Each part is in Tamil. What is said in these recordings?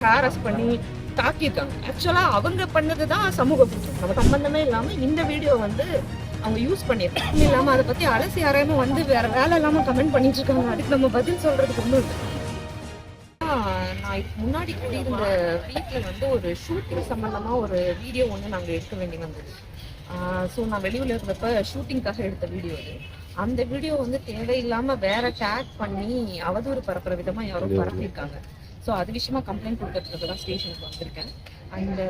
ஹாரஸ் பண்ணி தாக்கியிருக்காங்க ஆக்சுவலா அவங்க பண்ணது தான் சமூக குற்றம். நம்ம சம்பந்தமே இல்லாம இந்த வீடியோ வந்து அவங்க யூஸ் பண்ணியிருக்காங்க அதுவும் இல்லாம அதை பத்தி அலசி யாரையுமே வந்து வேற வேலை இல்லாம கமெண்ட் பண்ணிட்டு இருக்காங்க அதுக்கு நம்ம பதில் சொல்றதுக்கு ஒண்ணும் இல்லை. நான் முன்னாடி குடியிருந்த வீட்டில் வந்து ஒரு ஷூட்டிங் சம்பந்தமா ஒரு வீடியோ ஒன்று நாங்கள் எடுக்க வேண்டி வந்தது ஸோ நான் வெளியூர்ல இருந்தப்ப ஷூட்டிங்காக எடுத்த வீடியோ அது. அந்த வீடியோ வந்து தேவையில்லாம வேற டேக் பண்ணி அவதூறு பரப்புற விதமா யாரோ பரப்பியிருக்காங்க. ஸோ அது விஷயமா கம்ப்ளைண்ட் கொடுக்கறதுக்கு தான் ஸ்டேஷனுக்கு வந்திருக்கேன். அண்டு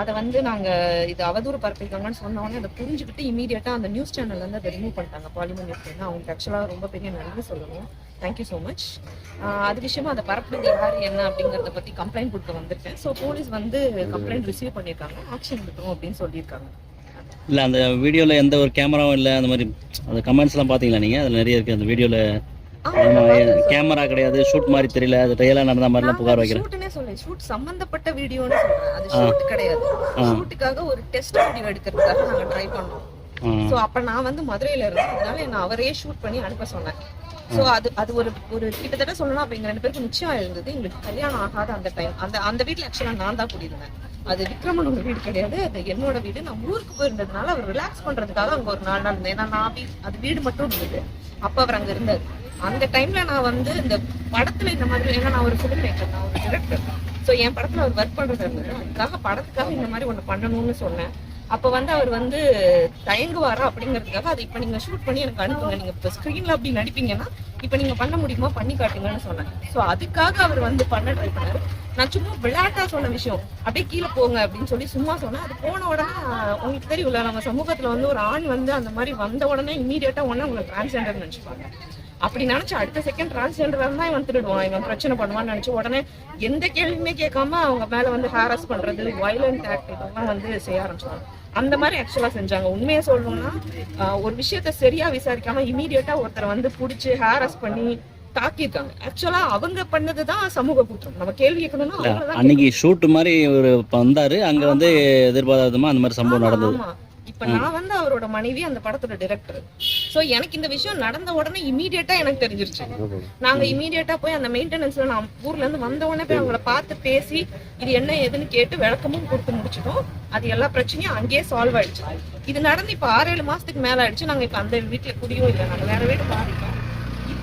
அதை வந்து நாங்கள் இது அவதூறு பரப்பியிருக்காங்கன்னு சொன்னோடனே அதை புரிஞ்சுக்கிட்டு இமீடியட்டாக அந்த நியூஸ் சேனல்ல இருந்து அதை ரிமூவ் பண்ணிட்டாங்க. பாலிமர் நியூஸ் அவங்களுக்கு ஆக்சுவலாக ரொம்ப பெரிய நன்றி சொல்லணும். தேங்க்யூ ஸோ மச் அது விஷயமா அதை பரப்புனது யார் என்ன அப்படிங்கிறத பற்றி கம்ப்ளைண்ட் கொடுக்க வந்திருக்கேன். ஸோ போலீஸ் வந்து கம்ப்ளைண்ட் ரிசீவ் பண்ணியிருக்காங்க. ஆக்ஷன் எடுக்கணும் அப்படின்னு சொல்லியிருக்காங்க. இல்லை அந்த வீடியோவில் எந்த ஒரு கேமராவும் இல்லை. அந்த மாதிரி அந்த கமெண்ட்ஸ்லாம் பார்த்தீங்களா நீங்கள் அதில் நிறைய இருக்குது அந்த வீடியோவில் கேமரா கிடையாது ஷூட் மாதிரி தெரியல அது ரியலாக நடந்த மாதிரிலாம் புகார் வைக்கிறேன். ஷூட்னே ஷூட் சம்பந்தப்பட்ட வீடியோன்னு சொல்றேன். அது ஷூட் கிடையாது. ஷூட்டுக்காக ஒரு டெஸ்ட் வீடியோ எடுக்கிறதுக்காக நாங்க ட்ரை பண்ணோம். சோ அப்ப நான் வந்து மதுரையில இருந்தேன். அதனால என்ன அவரே ஷூட் பண்ணி அனுப்ப சொன்னேன் சோ அது அது ஒரு ஒரு கிட்டத்தட்ட சொல்லணும் அப்ப எங்க ரெண்டு பேருக்கு நிச்சயம் இருந்தது எங்களுக்கு கல்யாணம் ஆகாத அந்த டைம் அந்த அந்த வீட்ல ஆக்சுவலா நான் தான் குடியிருந்தேன். அது விக்ரமனோட வீடு கிடையாது. அது என்னோட வீடு. நான் ஊருக்கு போயிருந்ததுனால அவர் ரிலாக்ஸ் பண்றதுக்காக அங்க ஒரு நாலு நாள் இருந்தேன் ஏன்னா நான் அது வீடு மட்டும் இருந்தது. அப்ப அவர் அங்க இருந்தார். அந்த டைம்ல நான் வந்து இந்த படத்துல இந்த மாதிரி ஏன்னா நான் ஒரு ஃபிலிம் மேக்கர் நான் ஒரு டிரெக்டர் ஸோ என் படத்துல அவர் ஒர்க் பண்றது இருந்தது அதுக்காக படத்துக்காக இந்த மாதிரி ஒண்ணு பண்ணணும்னு சொன்னேன். அப்போ வந்து அவர் வந்து தயங்குவாரா அப்படிங்கிறதுக்காக அதை இப்போ நீங்க ஷூட் பண்ணி எனக்கு அனுப்புங்க. நீங்க இப்போ ஸ்க்ரீனில் அப்படி நடிப்பீங்கன்னா இப்போ நீங்க பண்ண முடியுமா பண்ணி காட்டுங்கன்னு சொன்னேன். ஸோ அதுக்காக அவர் வந்து பண்ண ட்ரை பண்ணாரு. நான் சும்மா விளையாட்டா சொன்ன விஷயம். அப்படியே கீழே போங்க அப்படின்னு சொல்லி சும்மா சொன்னேன். அது போன உடனே உங்களுக்கு தெரியும்ல நம்ம சமூகத்துல வந்து ஒரு ஆண் வந்து அந்த மாதிரி வந்த உடனே இமீடியட்டா உடனே உங்களை டிரான்ஸ்ஜெண்டர் நினைச்சுப்பாங்க. அப்படி நினைச்சு அடுத்த செகண்ட் டிரான்ஸ்ஜெண்டர் தான் இவன் திருடுவான் இவன் பிரச்சனை பண்ணுவான்னு நினைச்சு உடனே எந்த கேள்வியுமே கேட்காம அவங்க மேல வந்து ஹாரஸ் பண்றது வயலண்ட் ஆக்ட் இதெல்லாம் வந்து செய்ய ஆரம்பிச்சாங்க அந்த மாதிரி ஆக்சுவலா செஞ்சாங்க. உண்மையை சொல்லணும்னா ஒரு விஷயத்த சரியா விசாரிக்காம இமீடியட்டா ஒருத்தரை வந்து புடிச்சு ஹாரஸ் பண்ணி தாக்கியிருக்காங்க. ஆக்சுவலா அவங்க பண்ணதுதான் சமூக குற்றம். நம்ம கேள்வி கேட்கணும்னா அன்னைக்கு ஷூட் மாதிரி ஒரு வந்தார். அங்கே வந்து எதிர்பாராதமாக அந்த மாதிரி சம்பவம் நடந்தது. இப்ப நான் வந்து அவரோட மனைவி அந்த படத்தோட டைரக்டர் சோ எனக்கு இந்த விஷயம் நடந்த உடனே இமீடியட்டா எனக்கு தெரிஞ்சிருச்சு. நாங்க இமீடியட்டா போய் அந்த மெயின்டெனன்ஸ்ல நான் ஊர்ல இருந்து வந்த உடனே போய் அவங்கள பார்த்து பேசி இது என்ன ஏதுன்னு கேட்டு விளக்கமும் கொடுத்து முடிச்சிட்டோம். அது எல்லா பிரச்சனையும் அங்கேயே சால்வ் ஆயிடுச்சு. இது நடந்து இப்ப ஆறு ஏழு மாசத்துக்கு மேல ஆயிடுச்சு. நாங்க இப்ப அந்த வீட்டுல குடியும் இல்லை. நாங்க வேற வீடு மாறிட்டோம்.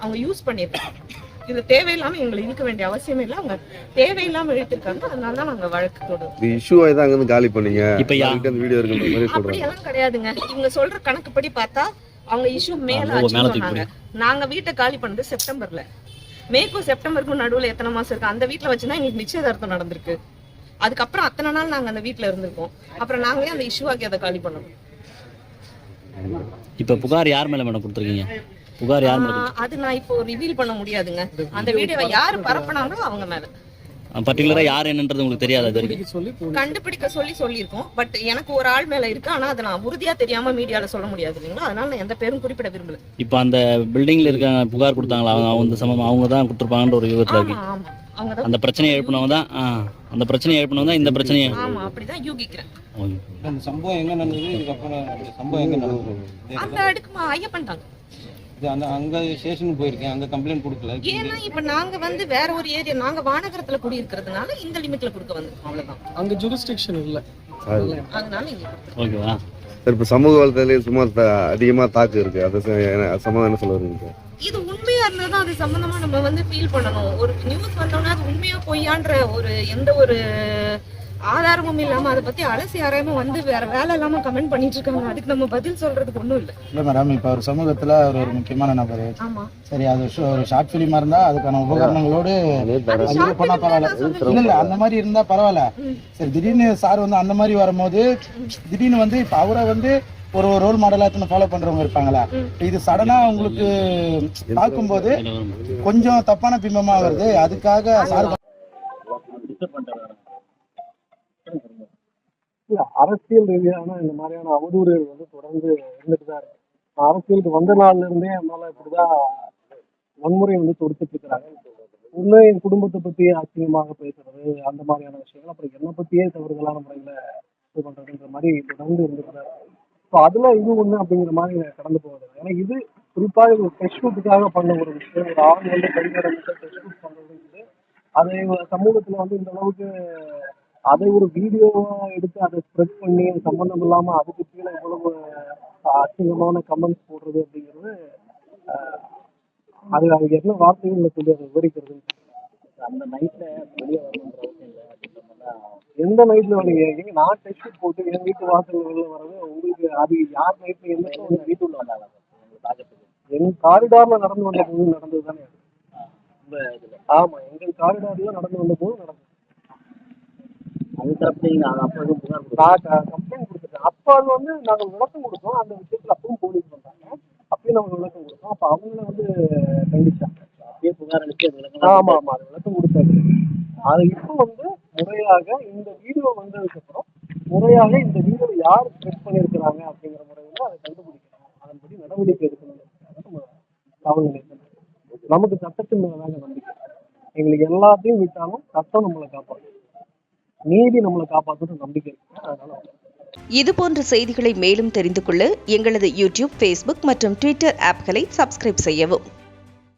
அவங்க யூஸ் பண்ணியிருக்காங்க. இது தேவையில்லாம எங்களை இழுக்க வேண்டிய அவசியமே இல்லை. அவங்க தேவையில்லாம இழுத்திருக்காங்க. அதனால தான் நாங்க வழக்கு தொடுறோம். இது இஷ்யூ தான் அங்கிருந்து காலி பண்ணீங்க. இப்போ யா அதுக்கு அந்த வீடியோ இருக்குன்ற மாதிரி அப்படி சொல்றாங்க எல்லாம் கிடையாதுங்க. இவங்க சொல்ற கணக்குப்படி பார்த்தா அவங்க இஷ்யூ மேல சொன்னாங்க நாங்க வீட்டை காலி பண்ணது செப்டம்பர்ல. மேற்கும் செப்டம்பருக்கும் நடுவுல எத்தனை மாசம் இருக்கு? அந்த வீட்ல வச்சுதான் எங்களுக்கு நிச்சயதார்த்தம் நடந்திருக்கு. அதுக்கப்புறம் அத்தனை நாள் நாங்க அந்த வீட்ல இருந்திருக்கோம். அப்புறம் நாங்களே அந்த இஷ்யூ ஆக்கி அதை காலி பண்ணோம் இப்போ புகார் யார் மேலே மேடம் கொடுத்துருக்கீங்க? புகார் யார் அது நான் இப்போ ரிவீல் பண்ண முடியாதுங்க. அந்த வீடியோவை யாரு பரப்புனாங்களோ அவங்க மேல. பர்டிகுலராக யார் என்னன்றது உங்களுக்கு தெரியாது அது வரைக்கும். கண்டுபிடிக்க சொல்லி சொல்லியிருக்கோம். பட் எனக்கு ஒரு ஆள் மேல இருக்கு. ஆனா அதை நான் உறுதியா தெரியாம மீடியால சொல்ல முடியாது இல்லைங்களா? அதனால நான் எந்த பேரும் குறிப்பிட விரும்பல. இப்போ அந்த பில்டிங்கில் இருக்க புகார் கொடுத்தாங்களா? அவங்க அவங்க சம்பவம் அவங்க தான் கொடுத்துருப்பாங்கன்ற ஒரு விவரத்தில் இருக்கு. அந்த பிரச்சனையை எழுப்பினவங்க தான் அந்த பிரச்சனையை எழுப்பினவங்க தான் இந்த பிரச்சனையை ஆமா அப்படிதான் யூகிக்கிறேன். அந்த சம்பவம் எங்க நடந்தது? இதுக்கப்புறம் அந்த சம்பவம் எங்க நடந்தது? அந்த அடுக்குமா ஐயப்பன் தாங்க அந்த அங்க ஸ்டேஷனுக்கு போயிருக்கேன். அங்க கம்ப்ளைண்ட் கொடுக்கல. ஏன்னா இப்ப நாங்க வந்து வேற ஒரு ஏரியா நாங்க வானகரத்துல குடியிருக்கிறதுனால இந்த லிமிட்ல கொடுக்க வந்திருக்கோம். அவ்வளவுதான். அங்க ஜூரிஸ்டிக்ஷன் இல்ல. அதனால இங்க. ஓகேவா? சரி இப்போ சமூக வலைத்தளத்திலே சும்மா த- அதிகமா தாக்கு இருக்கு. அதை ச- என்ன- சொல்ல இது உண்மையா இருந்தாதான் அது சம்பந்தமா நம்ம வந்து ஃபீல் பண்ணணும். ஒரு நியூஸ் வந்தோம்னா அது உண்மையா பொய்யான்ற ஒரு எந்த ஒரு ஆதாரமும் இல்லாம அதை பத்தி அலசி ஆராயமா வந்து வேற வேலை இல்லாம கமெண்ட் பண்ணிட்டு இருக்காங்க அதுக்கு நம்ம பதில் சொல்றதுக்கு ஒண்ணும் இல்ல. இல்லை மேடம் இப்போ ஒரு சமூகத்தில் அவர் ஒரு முக்கியமான நபர். ஆமா. சரி அது ஷோ- ஒரு ஷார்ட் ஃபிலிமா இருந்தா அதுக்கான உபகரணங்களோடு film பரவாயில்ல. இல்ல இல்ல அந்த மாதிரி இருந்தா பரவாயில்ல. சரி திடீர்னு சார் வந்து அந்த மாதிரி வரும்போது திடீர்னு வந்து இப்ப அவரை வந்து ஒரு ரோல் மாடலா ஃபாலோ பண்றவங்க இருப்பாங்களா? இது சடனா உங்களுக்கு பார்க்கும்போது. கொஞ்சம் தப்பான பிம்பமா வருது. அதுக்காக சார் அரசியல் ரீதியான இந்த மாதிரியான அவதூறுகள் வந்து தொடர்ந்து இருந்துட்டு தான் இருக்கு. நான் அரசியலுக்கு வந்த நாள்ல இருந்தே என்னால இப்படிதான் வன்முறை வந்து தொடுத்துட்டு இருக்கிறாங்க. ஒண்ணு என் குடும்பத்தை பத்தி அசிங்கமாக பேசுறது அந்த மாதிரியான விஷயங்கள் அப்புறம் என்னை பத்தியே தவறுதலான முறையில இது பண்றதுன்ற மாதிரி தொடர்ந்து இருந்துட்டு தான் ஸோ அதுல இது ஒண்ணு அப்படிங்கிற மாதிரி கடந்து போகுது ஏன்னா இது குறிப்பாக ஒரு டெஸ்ட் பண்ண ஒரு விஷயம். ஒரு ஆள் வந்து கைகடந்துட்டு டெஸ்ட் ஷூட் அதை சமூகத்துல வந்து இந்த அளவுக்கு அதை ஒரு வீடியோவா எடுத்து அதை ஸ்ப்ரெட் பண்ணி அது சம்பந்தம் இல்லாம அதுக்கு கீழே இவ்வளவு அஹ், அசிங்கமான கமெண்ட்ஸ் போடுறது அப்படிங்கிறது அது அது என்ன வார்த்தைகள்ல சொல்லி அதை விவரிக்கிறது. அந்த நைட்ல வெளியே வரணுன்ற அவசியம் இல்லை. அப்படின்ற எந்த நைட்ல வரீங்க? எங்க நான் டெஸ்ட் போட்டு என் வீட்டு வாசல் வெளில வர்றது உங்களுக்கு அது யார் நைட்ல உங்க வீட்டுள்ள வந்தாங்க. என் காரிடார்ல நடந்து வந்த போது நடந்தது தானே ஆமா எங்கள் காரிடார்ல நடந்து வந்த போது நடந்தது. அது தரப்பு நீங்க அது அப்போ எதுவும் புகார் நான் கம்ப்ளைண்ட் கொடுத்துட்டேன் அப்ப அது வந்து நாங்க விளக்கம் கொடுத்தோம். அந்த விஷயத்துல அப்பவும் போலீஸ் வந்தாங்க. அப்பயும் நாங்க விளக்கம் கொடுத்தோம். அப்ப அவங்கள வந்து கண்டிச்சாங்க அப்படியே புகார் அளிச்சு அது விளக்கம் ஆமா ஆமா அது விளக்கம் கொடுத்தாரு. அது இப்போ வந்து முறையாக இந்த வீடியோ வந்ததுக்கு அப்புறம் முறையாக இந்த வீடியோ யார் ஸ்ப்ரெட் பண்ணியிருக்கிறாங்க அப்படிங்கிற முறையில அதை கண்டுபிடிக்கணும். அதன்படி நடவடிக்கை எடுக்கணும் நம்ம காவல் நிலையத்தில் நமக்கு சட்டத்தின் மேலாக நம்பிக்கை. எங்களுக்கு எல்லாத்தையும் விட்டாலும் சட்டம் நம்மளை காப்பாற்றும் நீதி நம்மளை காப்பாற்றணும் நம்பிக்கை இது அதனால இதுபோன்ற செய்திகளை மேலும் தெரிந்து கொள்ள எங்களது யூடியூப் ஃபேஸ்புக் மற்றும் ட்விட்டர் ஆப்களை சப்ஸ்கிரைப் செய்யவும்.